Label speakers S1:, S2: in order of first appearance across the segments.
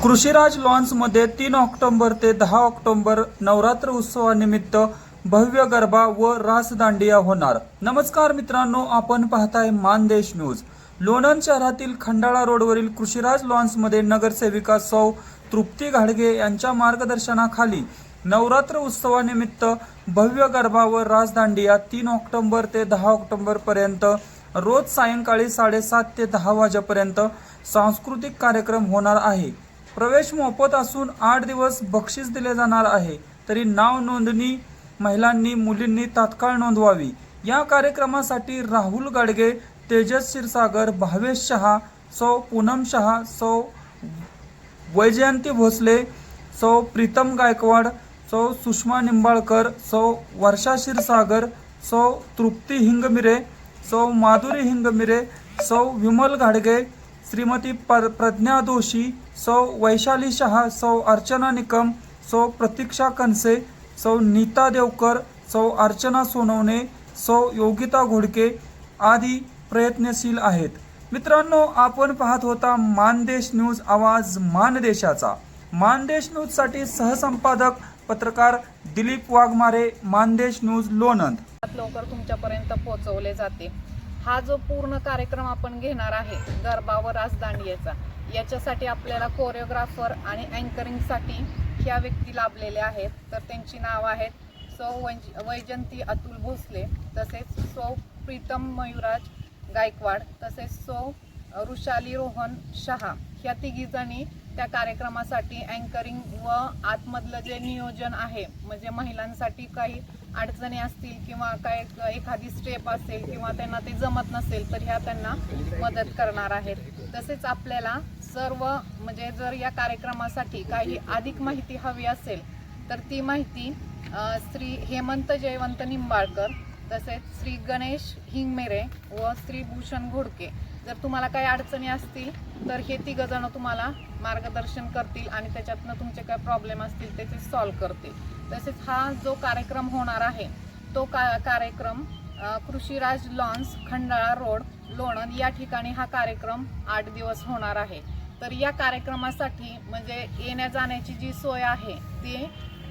S1: कृषीराज लॉन्समध्ये तीन ऑक्टोबर ते दहा ऑक्टोबर नवरात्र उत्सवानिमित्त भव्य गरबा व रासदांडिया होणार. नमस्कार मित्रांनो आपण पाहताय मानदेश न्यूज. लोणंद शहरातील खंडाळा रोडवरील कृषीराज लॉन्समध्ये नगरसेविका सौ तृप्ती घाडगे यांच्या मार्गदर्शनाखाली नवरात्र उत्सवानिमित्त भव्य गरबा व राजदांडिया तीन ऑक्टोबर ते दहा ऑक्टोबर पर्यंत रोज सायंकाळी साडेसात ते दहा वाजेपर्यंत सांस्कृतिक कार्यक्रम होणार आहे. प्रवेश मोफत असून आठ दिवस बक्षीस दिले जाणार आहे. तरी नाव नोंदणी महिलांनी मुलींनी तात्काळ नोंदवावी. या कार्यक्रमासाठी राहुल गाडगे तेजस क्षीरसागर भावेश शहा सौ पूनम शहा सौ वैजयंती भोसले सौ प्रीतम गायकवाड सौ सुषमा निंबाळकर सौ वर्षा क्षीरसागर सौ तृप्ती हिंगमिरे सौ माधुरी हिंगमिरे सौ विमल घाडगे श्रीमती पर प्रज्ञा दोषी सौ वैशाली शहा सौ अर्चना निकम सौ प्रतीक्षा कनसे सौ नीता देवकर सौ अर्चना सोनवणे सौ योगिता घोडके आदी प्रयत्नशील आहेत. मित्रांनो आपण पाहत होता मानदेश न्यूज आवाज मानदेशाचा. मानदेश न्यूजसाठी सहसंपादक पत्रकार दिलीप वाघमारे मानदेश न्यूज लोणंद.
S2: लवकर तुमच्यापर्यंत पोहोचवले जाते. हा जो पूर्ण कार्यक्रम आपण घेणार आहे गरबा व राजदांडियेचा याच्यासाठी आपल्याला कोरिओग्राफर आणि अँकरिंगसाठी ह्या व्यक्ती लाभलेल्या आहेत. तर त्यांची नाव आहेत सौ वैज वैजंती अतुल भोसले तसेच सौ प्रीतम मयुराज गायकवाड तसेच सौ ऋषाली रोहन शहा. ह्या तिघीजणी त्या कार्यक्रमासाठी अँकरिंग व आतमधलं जे नियोजन आहे म्हणजे महिलांसाठी काही अडचणी असतील किंवा काय एखादी स्टेप असेल किंवा त्यांना ते जमत नसेल तर ह्या त्यांना मदत करणार आहेत. तसेच आपल्याला सर्व म्हणजे जर या कार्यक्रमासाठी काही अधिक माहिती हवी असेल तर ती माहिती श्री हेमंत जयवंत निंबाळकर तसेच श्री गणेश हिंगमेरे व श्री भूषण घोडके जर तुम्हाला काही अडचणी असतील तर हे तिघजणं तुम्हाला मार्गदर्शन करतील आणि त्याच्यातनं तुमचे काय प्रॉब्लेम असतील त्याचे सॉल्व्ह करतील. तसेच हा जो कार्यक्रम होणार आहे तो का कार्यक्रम कृषीराज लॉन्स खंडाळा रोड लोणंद या ठिकाणी हा कार्यक्रम आठ दिवस होणार आहे. तर या कार्यक्रमासाठी म्हणजे येण्या जाण्याची जी सोय आहे ती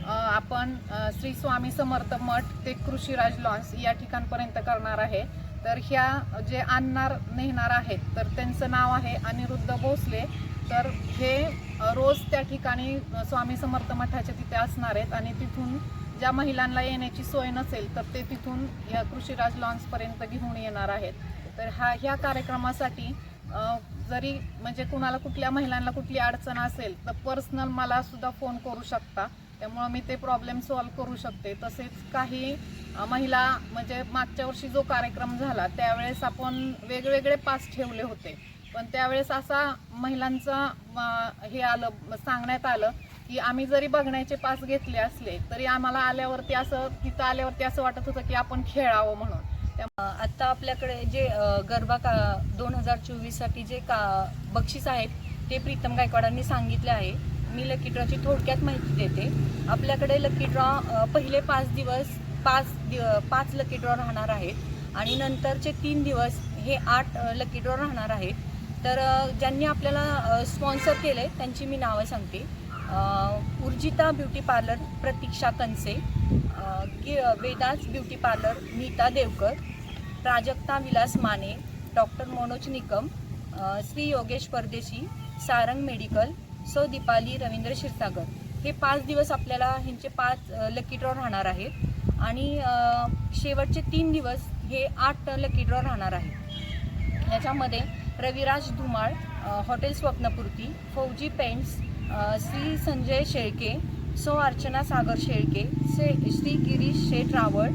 S2: आपण श्री स्वामी समर्थ मठ ते कृषीराज लॉन्स या ठिकाणपर्यंत करणार आहे. तर ह्या जे आणणार नेणार आहेत तर त्यांचं नाव आहे अनिरुद्ध भोसले. तर हे रोज त्या ठिकाणी स्वामी समर्थ मठाच्या तिथे असणार आहेत आणि तिथून ज्या महिलांना येण्याची सोय नसेल तर ते तिथून या कृषीराज लॉन्सपर्यंत घेऊन येणार आहेत. तर हा ह्या कार्यक्रमासाठी जरी म्हणजे कुणाला कुठल्या महिलांना कुठली अडचण असेल तर पर्सनल मला सुद्धा फोन करू शकता. त्यामुळं मी ते प्रॉब्लेम सॉल्व्ह करू शकते. तसेच काही महिला म्हणजे मागच्या वर्षी जो कार्यक्रम झाला त्यावेळेस आपण वेगवेगळे पास ठेवले होते. पण त्यावेळेस असा महिलांचा हे आलं सांगण्यात आलं की आम्ही जरी बघण्याचे पास घेतले असले तरी आम्हाला आल्यावरती असं तिथं आल्यावरती असं वाटत होतं की आपण खेळावं म्हणून.
S3: आता आपल्याकडे जे गरबा का दोन हजार चोवीससाठी जे का बक्षीस आहेत ते प्रीतम गायकवाडांनी सांगितले आहे. मी लकी ड्रॉची थोडक्यात माहिती देते. आपल्याकडे लकी ड्रॉ पहिले पाच दिवस पाच दिव पाच लकी ड्रॉ राहणार आहेत. आणि नंतरचे तीन दिवस हे आठ लकी ड्रॉ राहणार आहेत. तर ज्यांनी आपल्याला स्पॉन्सर केले त्यांची मी नावं सांगते. Urjita beauty parlour Pratiksha Kanase. कि Vedas beauty parlour Neeta Devkar Prajakta Vilas Mane doctor Manoj Nikam Shri Yogesh Pardeshi Sarang medical सौ दीपाली रवींद्र क्षीरसागर. हे पाच दिवस आपल्याला ह्यांचे पाच लकी ड्रॉ राहणार आहेत. आणि शेवटचे तीन दिवस हे आठ लकी ड्रॉ राहणार आहेत. याच्यामध्ये रविराज धुमाळ हॉटेल स्वप्नपूर्ती फौजी पेंट्स श्री संजय शेळके सो अर्चना सागर शेळके से श्री गिरीश शेठ रावळ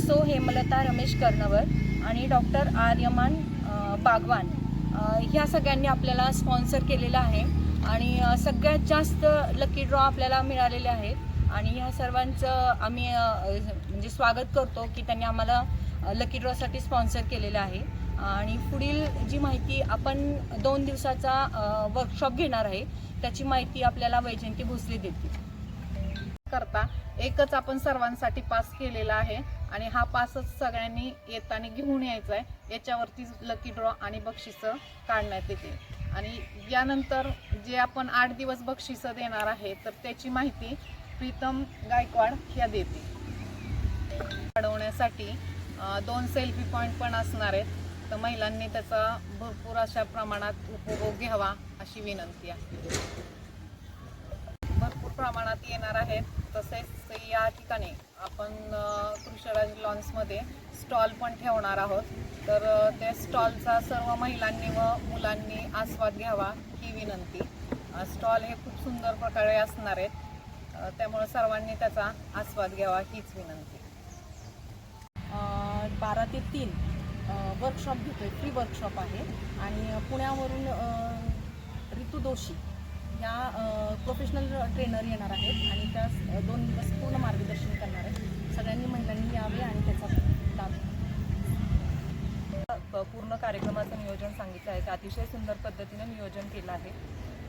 S3: सो हेमलता रमेश कर्णवर आणि डॉक्टर आर्यमान बागवान. ह्या सगळ्यांनी आपल्याला स्पॉन्सर केलेलं आहे आणि सगळ्यात जास्त लकी ड्रॉ आपल्याला मिळालेले आहेत आणि ह्या सर्वांचं आम्ही म्हणजे स्वागत करतो की त्यांनी आम्हाला लकी ड्रॉसाठी स्पॉन्सर केलेलं आहे. आणि पुढील जी माहिती आपण दोन दिवसाचा वर्कशॉप घेणार आहे त्याची माहिती आपल्याला वैजयंती भोसले देतील.
S2: करता एकच आपण सर्वांसाठी पास केलेला आहे आणि हा पासच सगळ्यांनी येताना घेऊन यायचा आहे याच्यावरती लकी ड्रॉ आणि बक्षिसं काढण्यात येतील. आणि यानंतर जे आपण आठ दिवस बक्षिसं देणार आहे तर त्याची माहिती प्रीतम गायकवाड ह्या देते वाढवण्यासाठी दोन सेल्फी पॉईंट पण असणार आहेत. तर महिलांनी त्याचा भरपूर अशा प्रमाणात उपभोग घ्यावा अशी विनंती आहे. प्रमाणात येणार आहेत. तसेच या ठिकाणी आपण अ, कृषराज लॉन्समध्ये स्टॉल पण ठेवणार आहोत. तर त्या स्टॉलचा सर्व महिलांनी व मुलांनी आस्वाद घ्यावा ही विनंती. स्टॉल हे खूप सुंदर प्रकारे असणार आहेत. त्यामुळं त्यामुळे सर्वांनी त्याचा आस्वाद घ्यावा हीच विनंती.
S4: बारा ते तीन वर्कशॉप घेतोय. फ्री वर्कशॉप आहे. आणि पुण्यावरून ऋतू दोषी या प्रोफेशनल ट्रेनर येणार आहेत आणि त्या दोन दिवस पूर्ण मार्गदर्शन करणार आहेत. सगळ्यांनी महिलांनी यावे आणि त्याचा लाभ
S5: प- पूर्ण कार्यक्रमाचं नियोजन सांगितलं आहे. अतिशय सुंदर पद्धतीने नियोजन केलं आहे.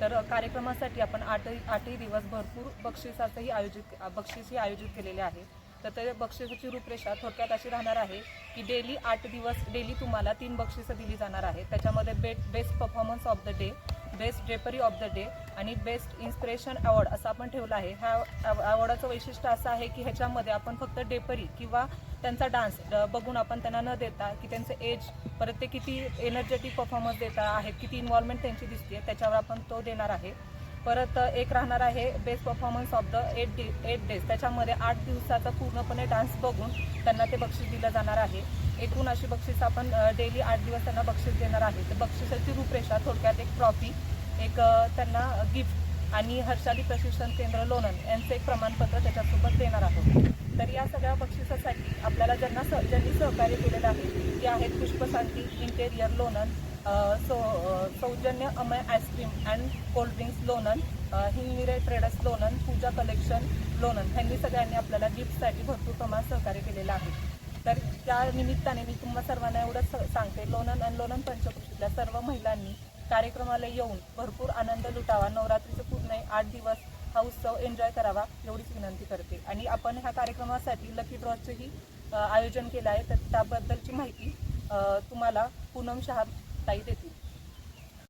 S5: तर कार्यक्रमासाठी आपण आठही आठही दिवस भरपूर बक्षिसाचंही आयोजित बक्षीसही आयोजित केलेले आहे. तर ते बक्षिसाची रूपरेषा थोडक्यात अशी राहणार आहे की डेली आठ दिवस डेली तुम्हाला तीन बक्षिसं दिली जाणार आहेत. त्याच्यामध्ये be best performance of the day best drapery of the day आणि बेस्ट इन्स्पिरेशन अवॉर्ड असं आपण ठेवलं आहे. ह्या अवॉर्डाचं वैशिष्ट्य असं आहे की ह्याच्यामध्ये आपण फक्त डेपरी किंवा त्यांचा डान्स बघून आपण त्यांना न देता की त्यांचं एज परत ते किती एनर्जेटिक परफॉर्मन्स देता आहेत किती इन्व्हॉल्वमेंट त्यांची दिसते त्याच्यावर आपण तो देणार आहे. परत एक राहणार आहे best performance of the eight day eight days त्याच्यामध्ये आठ दिवसाचा पूर्णपणे डान्स बघून त्यांना ते बक्षीस दिलं जाणार आहे. एकूण अशी बक्षीस आपण डेली आठ दिवस त्यांना बक्षीस देणार आहे. तर बक्षिसाची रूपरेषा थोडक्यात एक ट्रॉफी एक त्यांना गिफ्ट आणि हर्षाली प्रशिक्षण केंद्र लोणन यांचं एक प्रमाणपत्र त्याच्यासोबत देणार आहोत. तर या सगळ्या बक्षिसासाठी आपल्याला ज्यांना स ज्यांनी सहकार्य केलेलं आहे ते आहेत पुष्पशांती इंटेरियर लोणन सो सौजन्य Amay ice cream and cold drinks Lonand Hingmire traders Lonand Pooja collection Lonand ह्यांनी सगळ्यांनी आपल्याला गिफ्टसाठी भरपूर प्रमाणात सहकार्य केलेलं आहे. तर त्या निमित्ताने मी तुम्हाला सर्वांना एवढंच सांगते. लोणन आणि लोणन पंचकृषीतल्या सर्व महिलांनी कार्यक्रमाला येऊन भरपूर आनंद लुटावा. नवरात्रीचे पूर्ण आठ दिवस हा उत्सव एन्जॉय करावा एवढीच विनंती करते. आणि आपण ह्या कार्यक्रमासाठी लकी ड्रॉचंही आयोजन केलं आहे. तर त्याबद्दलची माहिती तुम्हाला पूनम शहा ताई देतील